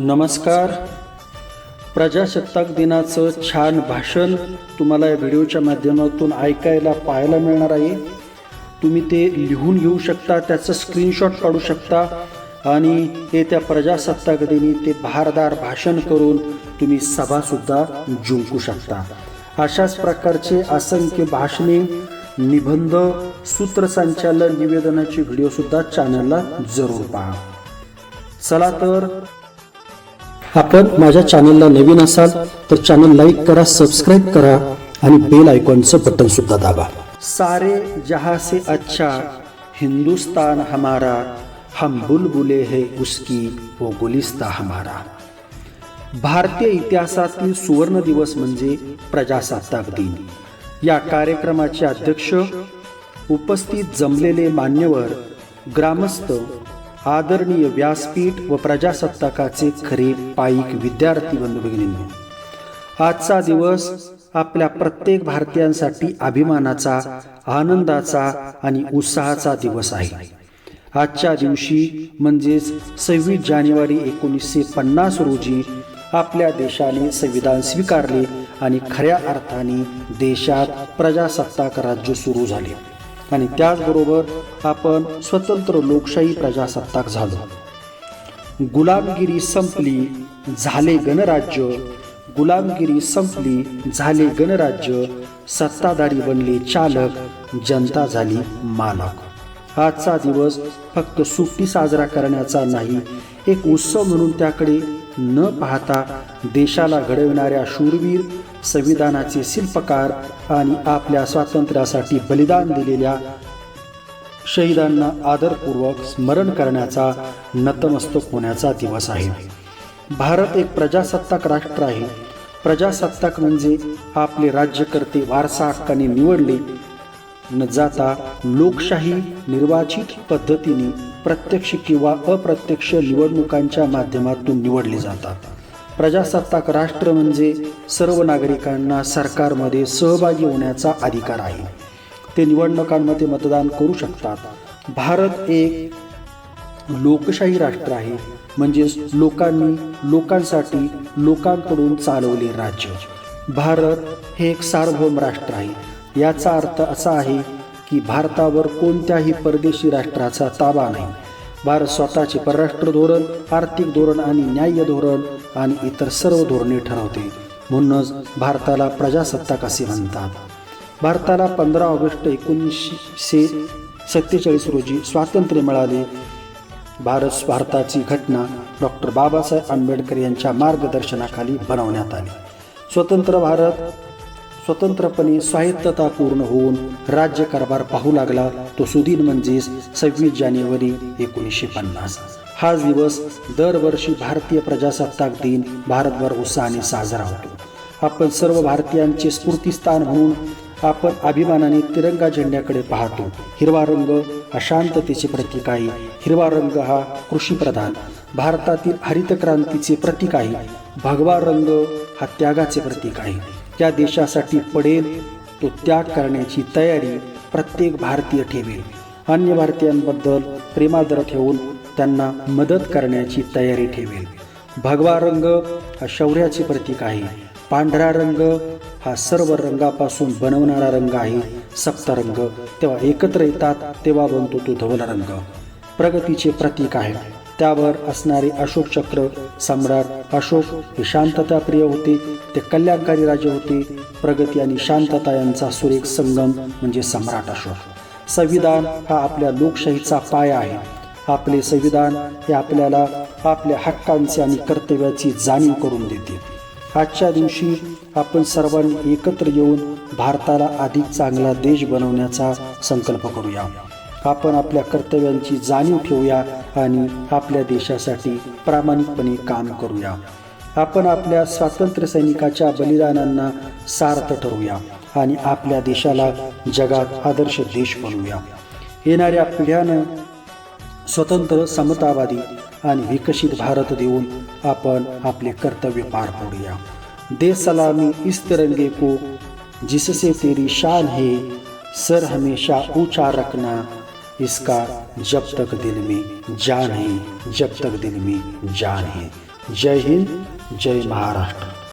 नमस्कार. प्रजासत्ताक दिनाचं छान भाषण तुम्हाला या व्हिडिओच्या माध्यमातून ऐकायला पाहायला मिळणार आहे. तुम्ही ते लिहून घेऊ शकता त्याचं स्क्रीनशॉट काढू शकता आणि येत्या प्रजासत्ताक दिनी ते भारदार भाषण करून तुम्ही सभासुद्धा जिंकू शकता. अशाच प्रकारचे असंख्य भाषणे निबंध सूत्रसंचालन निवेदनाचे व्हिडिओसुद्धा चॅनलला जरूर पहा. चला तर आपण माझ्या चॅनलला नवीन असाल तर चॅनल लाईक करा सबस्क्राईब करा आणि बेल आयकॉनचं बटन सुद्धा दाबा. सारे जहा से अच्छा हिंदुस्तान हमारा हम बुलबुले है उसकी वो गुलिस्ता हमारा. भारतीय इतिहासातील सुवर्ण दिवस म्हणजे प्रजासत्ताक दिन. या कार्यक्रमाचे अध्यक्ष उपस्थित जमलेले मान्यवर ग्रामस्थ आदरणीय व्यासपीठ व प्रजासत्ताकाचे खरे पायिक विद्यार्थी बंधू भगिनींनो आजचा दिवस आपल्या प्रत्येक भारतीयांसाठी अभिमानाचा आनंदाचा आणि उत्साहाचा दिवस आहे. आजच्या दिवशी म्हणजेच सव्वीस जानेवारी एकोणीसशे पन्नास रोजी आपल्या देशाने संविधान स्वीकारले आणि खऱ्या अर्थाने देशात प्रजासत्ताक राज्य सुरू झाले. आणि त्याचबरोबर आपण स्वतंत्र लोकशाही प्रजासत्ताक झालो. गुलामगिरी संपली झाले गणराज्य. गुलामगिरी संपली झाले गणराज्य. सत्ताधारी बनले चालक जनता झाली मालक. आजचा दिवस फक्त सुट्टी साजरा करण्याचा नाही एक उत्सव म्हणून त्याकडे न पाहता देशाला घडविणाऱ्या शूरवीर संविधानाचे शिल्पकार आणि आपल्या स्वातंत्र्यासाठी बलिदान दिलेल्या शहीदांना आदरपूर्वक स्मरण करण्याचा नतमस्तक होण्याचा दिवस आहे. भारत एक प्रजासत्ताक राष्ट्र आहे. प्रजासत्ताक म्हणजे आपले राज्यकर्ते वारसा हक्काने निवडले न जाता लोकशाही निर्वाचित पद्धतीने प्रत्यक्ष किंवा अप्रत्यक्ष निवडणुकांच्या माध्यमातून निवडले जातात. प्रजासत्ताक राष्ट्र म्हणजे सर्व नागरिकांना सरकारमध्ये सहभागी होण्याचा अधिकार आहे. ते निवडणुकांमध्ये मतदान करू शकतात. भारत एक लोकशाही राष्ट्र आहे. म्हणजेच लोकांनी लोकांसाठी लोकांकडून चालवले राज्य. भारत हे एक सार्वभौम राष्ट्र आहे. याचा अर्थ असा आहे की भारतावर कोणत्याही परदेशी राष्ट्राचा ताबा नाही. भारत स्वतःचे परराष्ट्र धोरण आर्थिक धोरण आणि न्याय्य धोरण आणि इतर सर्व धोरणे ठरवते. म्हणूनच भारताला प्रजासत्ताक असे म्हणतात. भारताला पंधरा ऑगस्ट एकोणीसशे सत्तेचाळीस रोजी स्वातंत्र्य मिळाले. भारत भारताची घटना डॉक्टर बाबासाहेब आंबेडकर यांच्या मार्गदर्शनाखाली बनवण्यात आली. स्वतंत्र भारत स्वतंत्रपणे स्वायत्तता पूर्ण होऊन राज्यकारभार पाहू लागला तो सुदीन म्हणजेच सव्वीस जानेवारी एकोणीसशे पन्नास. हा दिवस दरवर्षी भारतीय प्रजासत्ताक दिन भारतभर उत्साहाने साजरा होतो. आपण सर्व भारतीयांचे स्फूर्तीस्थान म्हणून आपण अभिमानाने तिरंगा झेंड्याकडे पाहतो. हिरवा रंग हा शांततेचे प्रतीक आहे. हिरवा रंग हा कृषीप्रधान भारतातील हरित क्रांतीचे प्रतीक आहे. भगवा रंग हा त्यागाचे प्रतीक आहे. त्या देशासाठी पडेल तो त्याग करण्याची तयारी प्रत्येक भारतीय ठेवेल. अन्य भारतीयांबद्दल प्रेमादर ठेवून त्यांना मदत करण्याची तयारी ठेवेल. भगवा रंग हा शौर्याचे प्रतीक आहे. पांढरा रंग हा सर्व रंगापासून बनवणारा रंग आहे. सप्तरंग तेव्हा एकत्र येतात तेव्हा बनतो तो धवल रंग. प्रगतीचे प्रतीक आहे. त्यावर असणारे अशोक चक्र सम्राट. अशोक हे शांतता प्रिय होते. ते कल्याणकारी राजे होते. प्रगती आणि शांतता यांचा सुरेख संगम म्हणजे सम्राट अशोक. संविधान हा आपल्या लोकशाहीचा पाया आहे. आपले संविधान हे आपल्याला आपल्या हक्कांची आणि कर्तव्याची जाणीव करून देते. आजच्या दिवशी आपण सर्वांनी एकत्र येऊन भारताला अधिक चांगला देश बनवण्याचा संकल्प करूया. आपण आपल्या कर्तव्यांची जाणीव ठेवूया आणि आपल्या देशासाठी प्रामाणिकपणे काम करूया. आपण आपल्या स्वातंत्र्य सैनिकाच्या बलिदानांना सार्थ ठरवूया आणि आपल्या देशाला जगात आदर्श देश बनवूया. येणाऱ्या पिढ्यानं स्वतंत्र समतावादी आणि विकसित भारत देऊन आपण आपले कर्तव्य पार पाडूया. दे सलामी इस तिरंगे को जिससे तेरी शान है सर हमेशा ऊंचा रखना इसका जब तक दिल में जान है जब तक दिल में जान है। जय हिंद जय महाराष्ट्र।